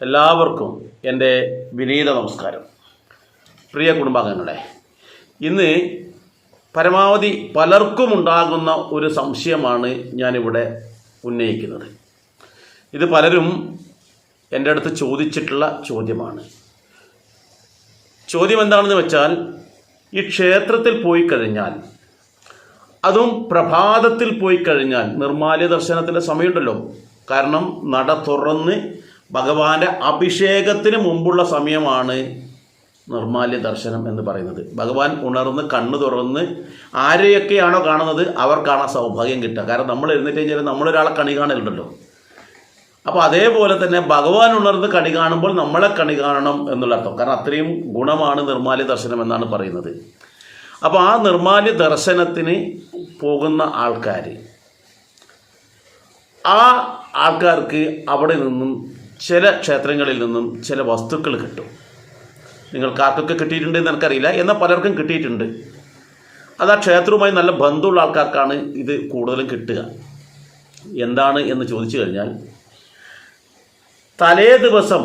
എല്ലാവർക്കും എന്റെ വിനീത നമസ്കാരം. പ്രിയ കുടുംബാംഗങ്ങളെ ഇന്ന് പരമാവധി പലർക്കും ഉണ്ടാകുന്ന ഒരു സംശയമാണ് ഞാനിവിടെ ഉന്നയിക്കുന്നത്. ഇത് പലരും എന്റെ അടുത്ത് ചോദിച്ചിട്ടുള്ള ചോദ്യമാണ്. ചോദ്യം എന്താണെന്ന് വെച്ചാൽ ഈ ക്ഷേത്രത്തിൽ പോയി കഴിഞ്ഞാൽ അതും പ്രഭാതത്തിൽ പോയി കഴിഞ്ഞാൽ നിർമാല്യ ദർശനത്തിന്റെ സമയമുണ്ടല്ലോ. കാരണം നട തുറന്ന് ഭഗവാന്റെ അഭിഷേകത്തിന് മുമ്പുള്ള സമയമാണ് നിർമാല്യ ദർശനം എന്ന് പറയുന്നത്. ഭഗവാൻ ഉണർന്ന് കണ്ണു തുറന്ന് ആരെയൊക്കെയാണോ കാണുന്നത് അവർക്കാണ് ആ സൗഭാഗ്യം കിട്ടുക. കാരണം നമ്മൾ എഴുന്നേറ്റ് കഴിഞ്ഞാൽ നമ്മളൊരാളെ കണി കാണലുണ്ടല്ലോ. അപ്പോൾ അതേപോലെ തന്നെ ഭഗവാൻ ഉണർന്ന് കണി കാണുമ്പോൾ നമ്മളെ കണി കാണണം എന്നുള്ള അർത്ഥം. കാരണം അത്രയും ഗുണമാണ് നിർമാല്യ ദർശനം എന്നാണ് പറയുന്നത്. അപ്പോൾ ആ നിർമാല്യ ദർശനത്തിന് പോകുന്ന ആൾക്കാർ ആ ആൾക്കാർക്ക് അവിടെ നിന്നും ചില ക്ഷേത്രങ്ങളിൽ നിന്നും ചില വസ്തുക്കൾ കിട്ടും. നിങ്ങൾക്ക് ആർക്കൊക്കെ കിട്ടിയിട്ടുണ്ട് എന്ന് എനിക്കറിയില്ല. എന്നാൽ പലർക്കും കിട്ടിയിട്ടുണ്ട്. അത് ആ ക്ഷേത്രവുമായി നല്ല ബന്ധമുള്ള ആൾക്കാർക്കാണ് ഇത് കൂടുതലും കിട്ടുക. എന്താണ് എന്ന് ചോദിച്ചു കഴിഞ്ഞാൽ തലേ ദിവസം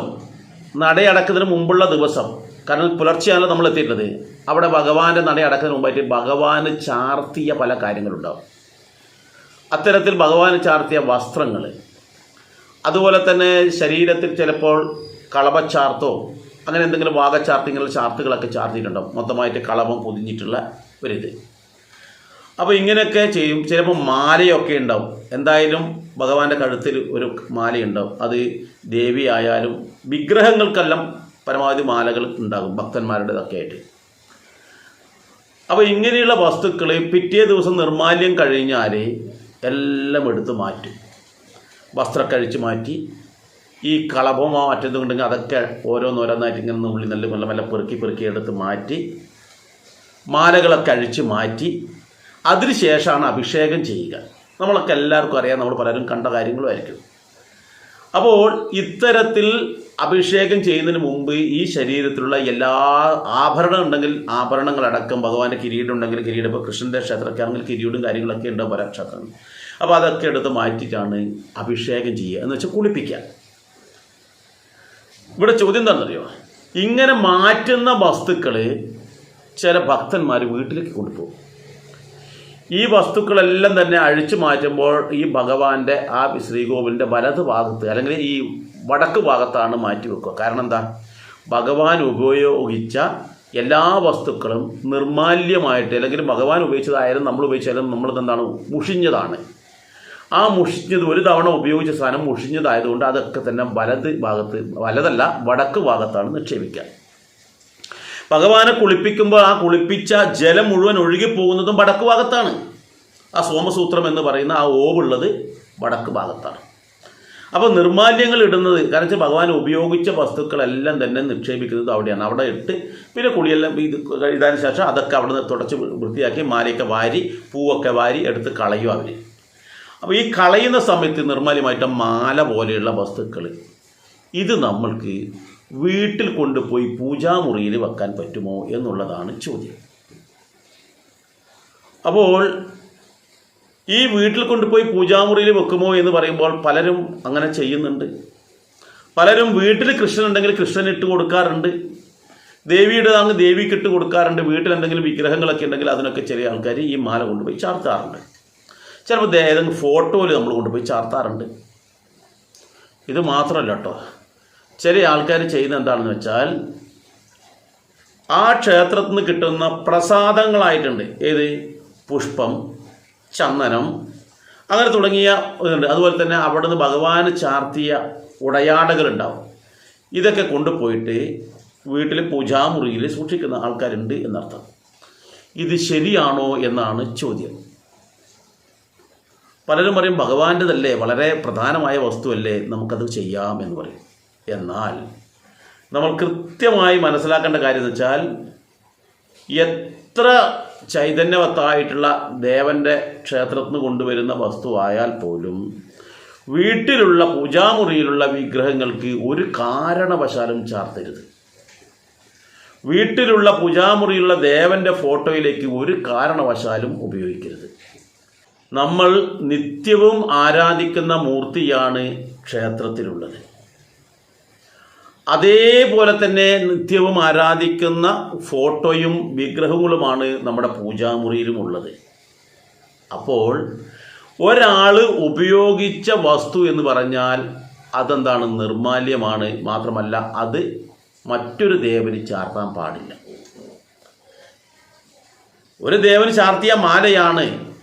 നടയടക്കുന്നതിന് മുമ്പുള്ള ദിവസം കാരണം പുലർച്ചെയാണല്ലോ നമ്മൾ എത്തിയിട്ടുള്ളത് അവിടെ ഭഗവാന്റെ നടയടക്കുന്നതിന് മുമ്പായിട്ട് ഭഗവാന് ചാർത്തിയ പല കാര്യങ്ങളുണ്ടാവും. അത്തരത്തിൽ ഭഗവാന് ചാർത്തിയ വസ്ത്രങ്ങൾ അതുപോലെ തന്നെ ശരീരത്തിൽ ചിലപ്പോൾ കളപച്ചാർത്തോ അങ്ങനെ എന്തെങ്കിലും വാഗച്ചാർത്ത് ഇങ്ങനെ ചാർത്തുകളൊക്കെ ചാർത്തിയിട്ടുണ്ടാവും. മൊത്തമായിട്ട് കളഭം പൊതിഞ്ഞിട്ടുള്ള ഒരിത് അപ്പോൾ ഇങ്ങനെയൊക്കെ ചെയ്യും. ചിലപ്പോൾ മാലയൊക്കെ ഉണ്ടാവും. എന്തായാലും ഭഗവാന്റെ കഴുത്തിൽ ഒരു മാലയുണ്ടാവും. അത് ദേവി ആയാലും വിഗ്രഹങ്ങൾക്കെല്ലാം പരമാവധി മാലകൾ ഉണ്ടാകും ഭക്തന്മാരുടേതൊക്കെ ആയിട്ട്. അപ്പോൾ ഇങ്ങനെയുള്ള വസ്തുക്കൾ പിറ്റേ ദിവസം നിർമാല്യം കഴിഞ്ഞാൽ എല്ലാം എടുത്തു മാറ്റും. വസ്ത്രം കഴിച്ച് മാറ്റി. ഈ കളഭമോ മറ്റേതും ഉണ്ടെങ്കിൽ അതൊക്കെ ഓരോന്നോരോന്നായിട്ട് ഇങ്ങനെ ഉള്ളിൽ നല്ല മെല്ലെ മെല്ലെ പെറുക്കി പെറുക്കി എടുത്ത് മാറ്റി. മാലകളൊക്കെ അഴിച്ച് മാറ്റി. അതിനുശേഷമാണ് അഭിഷേകം ചെയ്യുക. നമ്മളൊക്കെ എല്ലാവർക്കും അറിയാം നമ്മൾ പലരും കണ്ട കാര്യങ്ങളുമായിരിക്കും അപ്പോൾ ഇത്തരത്തിൽ അഭിഷേകം ചെയ്യുന്നതിന് മുമ്പ് ഈ ശരീരത്തിലുള്ള എല്ലാ ആഭരണം ഉണ്ടെങ്കിൽ ആഭരണങ്ങളടക്കം ഭഗവാന്റെ കിരീടം ഉണ്ടെങ്കിൽ കിരീടം ഇപ്പോൾ കൃഷ്ണന്റെ ക്ഷേത്രമൊക്കെ ആണെങ്കിൽ കിരീടും കാര്യങ്ങളൊക്കെ ഉണ്ട് പല ക്ഷേത്രങ്ങൾ അപ്പോൾ അതൊക്കെ എടുത്ത് മാറ്റിയിട്ടാണ് അഭിഷേകം ചെയ്യുക എന്ന് വെച്ചാൽ കുളിപ്പിക്കുക. ഇവിടെ ചോദ്യം എന്താണെന്നറിയോ? ഇങ്ങനെ മാറ്റുന്ന വസ്തുക്കൾ ചില ഭക്തന്മാർ വീട്ടിലേക്ക് കൊണ്ടുപോകും. ഈ വസ്തുക്കളെല്ലാം തന്നെ അഴിച്ചു മാറ്റുമ്പോൾ ഈ ഭഗവാന്റെ ആ ശ്രീകോവിലിന്റെ വലത് ഭാഗത്ത് അല്ലെങ്കിൽ ഈ വടക്ക് ഭാഗത്താണ് മാറ്റി വെക്കുക. കാരണം എന്താ? ഭഗവാൻ ഉപയോഗിച്ച എല്ലാ വസ്തുക്കളും നിർമാല്യമായിട്ട് അല്ലെങ്കിൽ ഭഗവാൻ ഉപയോഗിച്ചതായാലും നമ്മൾ ഉപയോഗിച്ചാലും നമ്മൾ എന്താണ്? മുഷിഞ്ഞതാണ്. ആ മുഷിഞ്ഞത് ഒരു തവണ ഉപയോഗിച്ച സാധനം മുഷിഞ്ഞതായതുകൊണ്ട് അതൊക്കെ തന്നെ വലത് ഭാഗത്ത് വലതല്ല വടക്ക് ഭാഗത്താണ് നിക്ഷേപിക്കുക. ഭഗവാനെ കുളിപ്പിക്കുമ്പോൾ ആ കുളിപ്പിച്ച ജലം മുഴുവൻ ഒഴുകിപ്പോകുന്നതും വടക്ക് ഭാഗത്താണ്. ആ സോമസൂത്രം എന്ന് പറയുന്ന ആ ഓവുള്ളത് വടക്ക് ഭാഗത്താണ്. അപ്പോൾ നിർമാല്യങ്ങൾ ഇടുന്നത് കാരണം വെച്ചാൽ ഭഗവാൻ ഉപയോഗിച്ച വസ്തുക്കളെല്ലാം തന്നെ നിക്ഷേപിക്കുന്നത് അവിടെയാണ്. അവിടെ ഇട്ട് പിന്നെ കുളിയെല്ലാം ഇത് ഇതാന് ശേഷം അതൊക്കെ അവിടെ നിന്ന് തുടച്ച് വൃത്തിയാക്കി മാലയൊക്കെ വാരി പൂവൊക്കെ വാരി എടുത്ത് കളയും അവർ അപ്പോൾ ഈ കളയുന്ന സമയത്ത് നിർമാല്യമായിട്ട് മാല പോലെയുള്ള വസ്തുക്കൾ ഇത് നമ്മൾക്ക് വീട്ടിൽ കൊണ്ടുപോയി പൂജാമുറിയിൽ വെക്കാൻ പറ്റുമോ എന്നുള്ളതാണ് ചോദ്യം. അപ്പോൾ ഈ വീട്ടിൽ കൊണ്ടുപോയി പൂജാമുറിയിൽ വെക്കുമോ എന്ന് പറയുമ്പോൾ പലരും അങ്ങനെ ചെയ്യുന്നുണ്ട്. പലരും വീട്ടിൽ കൃഷ്ണൻ ഉണ്ടെങ്കിൽ കൃഷ്ണൻ ഇട്ട് കൊടുക്കാറുണ്ട്. ദേവിയുടെ അങ്ങ് ദേവിക്ക് ഇട്ട് കൊടുക്കാറുണ്ട്. വീട്ടിൽ എന്തെങ്കിലും വിഗ്രഹങ്ങളൊക്കെ ഉണ്ടെങ്കിൽ അതിനൊക്കെ ചെറിയ ആൾക്കാർ ഈ മാല കൊണ്ടുപോയി ചാർത്താറുണ്ട്. ചിലപ്പോൾ ഏതെങ്കിലും ഫോട്ടോയിൽ നമ്മൾ കൊണ്ടുപോയി ചാർത്താറുണ്ട്. ഇത് മാത്രമല്ല കേട്ടോ. ചില ആൾക്കാർ ചെയ്യുന്ന എന്താണെന്ന് വെച്ചാൽ ആ ക്ഷേത്രത്തിൽ നിന്ന് കിട്ടുന്ന പ്രസാദങ്ങളായിട്ടുണ്ട്. ഏത്? പുഷ്പം. ചന്ദനം. അങ്ങനെ തുടങ്ങിയ ഇതുണ്ട്. അതുപോലെ തന്നെ അവിടെ നിന്ന് ഭഗവാന് ചാർത്തിയ ഉടയാടകളുണ്ടാവും. ഇതൊക്കെ കൊണ്ടുപോയിട്ട് വീട്ടിൽ പൂജാമുറിയിൽ സൂക്ഷിക്കുന്ന ആൾക്കാരുണ്ട് എന്നർത്ഥം. ഇത് ശരിയാണോ എന്നാണ് ചോദ്യം. പലരും പറയും ഭഗവാന്റേതല്ലേ വളരെ പ്രധാനമായ വസ്തുവല്ലേ നമുക്കത് ചെയ്യാം എന്ന് പറയും. എന്നാൽ നമ്മൾ കൃത്യമായി മനസ്സിലാക്കേണ്ട കാര്യം എന്ന് വെച്ചാൽ എത്ര ചൈതന്യവത്തായിട്ടുള്ള ദേവന്റെ ക്ഷേത്രത്തിന് കൊണ്ടുവരുന്ന വസ്തുവായാൽ പോലും വീട്ടിലുള്ള പൂജാമുറിയിലുള്ള വിഗ്രഹങ്ങൾക്ക് ഒരു കാരണവശാലും ചാർത്തരുത്. വീട്ടിലുള്ള പൂജാമുറിയിലുള്ള ദേവന്റെ ഫോട്ടോയിലേക്ക് ഒരു കാരണവശാലും ഉപയോഗിക്കരുത്. നമ്മൾ നിത്യവും ആരാധിക്കുന്ന മൂർത്തിയാണ് ക്ഷേത്രത്തിലുള്ളത്. അതേപോലെ തന്നെ നിത്യവും ആരാധിക്കുന്ന ഫോട്ടോയും വിഗ്രഹങ്ങളുമാണ് നമ്മുടെ പൂജാമുറിയിലും ഉള്ളത് അപ്പോൾ ഒരാൾ ഉപയോഗിച്ച വസ്തു എന്ന് പറഞ്ഞാൽ അതെന്താണ്? നിർമാല്യമാണ്. മാത്രമല്ല അത് മറ്റൊരു ദേവന് ചാർത്താൻ പാടില്ല. ഒരു ദേവന് ചാർത്തിയ മാലയാണ്.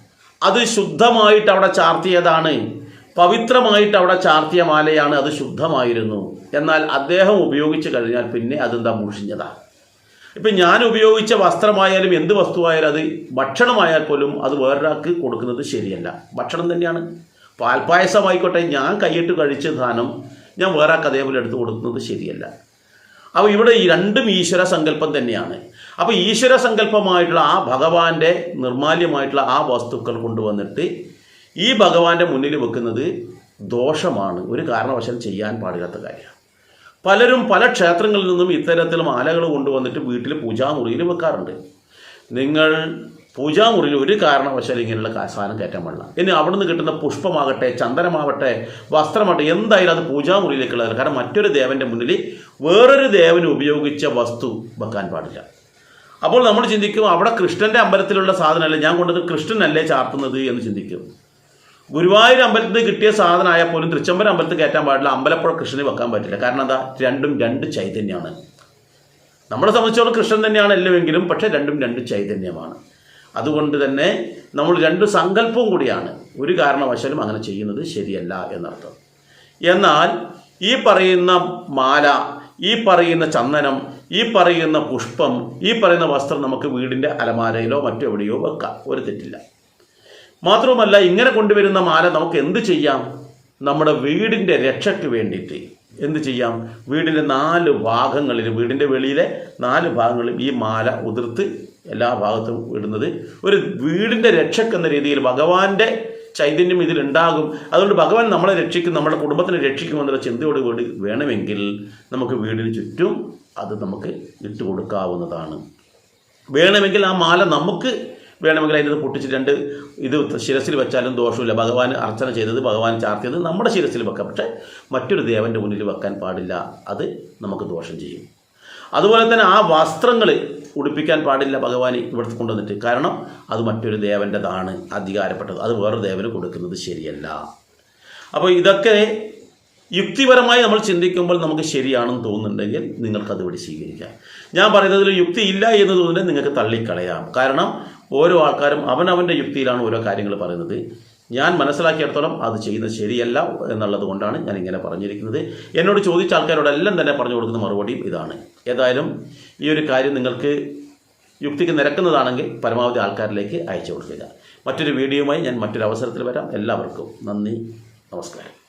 അത് ശുദ്ധമായിട്ട് അവിടെ ചാർത്തിയതാണ്. പവിത്രമായിട്ട് അവിടെ ചാർത്തിയ മാലയാണ് അത് ശുദ്ധമായിരുന്നു. എന്നാൽ അദ്ദേഹം ഉപയോഗിച്ച് കഴിഞ്ഞാൽ പിന്നെ അതെന്താ മുഷിഞ്ഞതാണ് ഇപ്പം ഞാൻ ഉപയോഗിച്ച വസ്ത്രമായാലും എന്ത് വസ്തുവായാലും അത് ഭക്ഷണമായാൽ പോലും അത് വേറൊരാൾക്ക് കൊടുക്കുന്നത് ശരിയല്ല. ഭക്ഷണം തന്നെയാണ്. പാൽപ്പായസമായിക്കോട്ടെ ഞാൻ കൈയിട്ട് കഴിച്ച ധാനം ഞാൻ വേറെ ആൾക്ക് അതേപോലെ എടുത്ത് കൊടുക്കുന്നത് ശരിയല്ല. അപ്പോൾ ഇവിടെ ഈ രണ്ടും ഈശ്വര സങ്കല്പം തന്നെയാണ്. അപ്പോൾ ഈശ്വര സങ്കല്പമായിട്ടുള്ള ആ ഭഗവാന്റെ നിർമാല്യമായിട്ടുള്ള ആ വസ്തുക്കൾ കൊണ്ടുവന്നിട്ട് ഈ ഭഗവാന്റെ മുന്നിൽ വെക്കുന്നത് ദോഷമാണ്. ഒരു കാരണവശാലും ചെയ്യാൻ പാടില്ലാത്ത കാര്യമാണ്. പലരും പല ക്ഷേത്രങ്ങളിൽ നിന്നും ഇത്തരത്തിൽ മാലകൾ കൊണ്ടുവന്നിട്ട് വീട്ടിൽ പൂജാമുറിയിൽ വെക്കാറുണ്ട്. നിങ്ങൾ പൂജാമുറിയിൽ ഒരു കാരണവശാലും ഇങ്ങനെയുള്ള സാധനം കയറ്റാൻ പാടില്ല. ഇനി അവിടെ നിന്ന് കിട്ടുന്ന പുഷ്പമാകട്ടെ ചന്ദനമാവട്ടെ വസ്ത്രമാകട്ടെ എന്തായാലും അത് പൂജാമുറിയിലേക്കുള്ളതല്ല കാരണം മറ്റൊരു ദേവന്റെ മുന്നിൽ വേറൊരു ദേവന് ഉപയോഗിച്ച വസ്തു വെക്കാൻ പാടില്ല. അപ്പോൾ നമ്മൾ ചിന്തിക്കും അവിടെ കൃഷ്ണന്റെ അമ്പലത്തിലുള്ള സാധനമല്ലേ ഞാൻ കൊണ്ടത് കൃഷ്ണനല്ലേ ചാർത്തുന്നത് എന്ന് ചിന്തിക്കും. ഗുരുവായൂർ അമ്പലത്തിൽ കിട്ടിയ സാധനമായാൽ പോലും തൃച്ചംബരം അമ്പലത്തിൽ കയറ്റാൻ പാടില്ല. അമ്പലപ്പുഴ കൃഷ്ണന് വെക്കാൻ പറ്റില്ല. കാരണം എന്താ? രണ്ടും രണ്ട് ചൈതന്യമാണ്. നമ്മളെ സംബന്ധിച്ചോളം കൃഷ്ണൻ തന്നെയാണ് എല്ലാമെങ്കിലും പക്ഷേ രണ്ടും രണ്ട് ചൈതന്യമാണ്. അതുകൊണ്ട് തന്നെ നമ്മൾ രണ്ട് സങ്കല്പവും കൂടിയാണ്. ഒരു കാരണവശാലും അങ്ങനെ ചെയ്യുന്നത് ശരിയല്ല എന്നർത്ഥം. എന്നാൽ ഈ പറയുന്ന മാല ഈ പറയുന്ന ചന്ദനം ഈ പറയുന്ന പുഷ്പം ഈ പറയുന്ന വസ്ത്രം നമുക്ക് വീടിന്റെ അലമാരയിലോ മറ്റെവിടെയോ വെക്കാം. ഒരു തെറ്റില്ല. മാത്രവുമല്ല ഇങ്ങനെ കൊണ്ടുവരുന്ന മാല നമുക്ക് എന്ത് ചെയ്യാം? നമ്മുടെ വീടിന്റെ രക്ഷയ്ക്ക് വേണ്ടിയിട്ട് എന്ത് ചെയ്യാം? വീടിന്റെ നാല് ഭാഗങ്ങളിലും വീടിന്റെ വെളിയിലെ നാല് ഭാഗങ്ങളിലും ഈ മാല ഉതിർത്ത് എല്ലാ ഭാഗത്തും ഇടുന്നത്. ഒരു വീടിന്റെ രക്ഷക്കെന്ന രീതിയിൽ ഭഗവാന്റെ ചൈതന്യം ഇതിലുണ്ടാകും. അതുകൊണ്ട് ഭഗവാൻ നമ്മളെ രക്ഷിക്കും നമ്മുടെ കുടുംബത്തിനെ രക്ഷിക്കുമെന്നുള്ള ചിന്തയോട് കൂടി വേണമെങ്കിൽ നമുക്ക് വീടിന് ചുറ്റും അത് നമുക്ക് ഇട്ട് കൊടുക്കാവുന്നതാണ് വേണമെങ്കിൽ ആ മാല നമുക്ക് വേണമെങ്കിൽ അതിന്റെ പൊട്ടിച്ച് രണ്ട് ഇത് ശിരസിൽ വെച്ചാലും ദോഷമില്ല ഭഗവാൻ അർച്ചന ചെയ്തത് ഭഗവാൻ ചാർത്തിയത് നമ്മുടെ ശിരസിൽ വെക്കാം. പക്ഷേ മറ്റൊരു ദേവന്റെ മുന്നിൽ വെക്കാൻ പാടില്ല. അത് നമുക്ക് ദോഷം ചെയ്യും. അതുപോലെ തന്നെ ആ വസ്ത്രങ്ങൾ ഉടുപ്പിക്കാൻ പാടില്ല ഭഗവാൻ ഇവിടുത്തെ കൊണ്ടുവന്നിട്ട്. കാരണം അത് മറ്റൊരു ദേവന്റെതാണ് അധികാരപ്പെട്ടത്. അത് വേറൊരു ദേവന് കൊടുക്കുന്നത് ശരിയല്ല. അപ്പോൾ ഇതൊക്കെ യുക്തിപരമായി നമ്മൾ ചിന്തിക്കുമ്പോൾ നമുക്ക് ശരിയാണെന്ന് തോന്നുന്നുണ്ടെങ്കിൽ നിങ്ങൾക്ക് അതുവഴി സ്വീകരിക്കാം. ഞാൻ പറയുന്നതിൽ യുക്തി ഇല്ല എന്ന് തോന്നുന്നത് നിങ്ങൾക്ക് തള്ളിക്കളയാം. കാരണം ഓരോ ആൾക്കാരും അവനവന്റെ യുക്തിയിലാണ് ഓരോ കാര്യങ്ങൾ പറയുന്നത്. ഞാൻ മനസ്സിലാക്കിയിടത്തോളം അത് ചെയ്യുന്നത് ശരിയല്ല എന്നുള്ളത് കൊണ്ടാണ് ഞാൻ ഇങ്ങനെ പറഞ്ഞിരിക്കുന്നത്. എന്നോട് ചോദിച്ച ആൾക്കാരോടെല്ലാം തന്നെ പറഞ്ഞു കൊടുക്കുന്ന മറുപടിയും ഇതാണ്. ഏതായാലും ഈ ഒരു കാര്യം നിങ്ങൾക്ക് യുക്തിക്ക് നിരക്കുന്നതാണെങ്കിൽ പരമാവധി ആൾക്കാരിലേക്ക് അയച്ചു കൊടുക്കുക. മറ്റൊരു വീഡിയോയുമായി ഞാൻ മറ്റൊരു അവസരത്തിൽ വരാം. എല്ലാവർക്കും നന്ദി. നമസ്കാരം.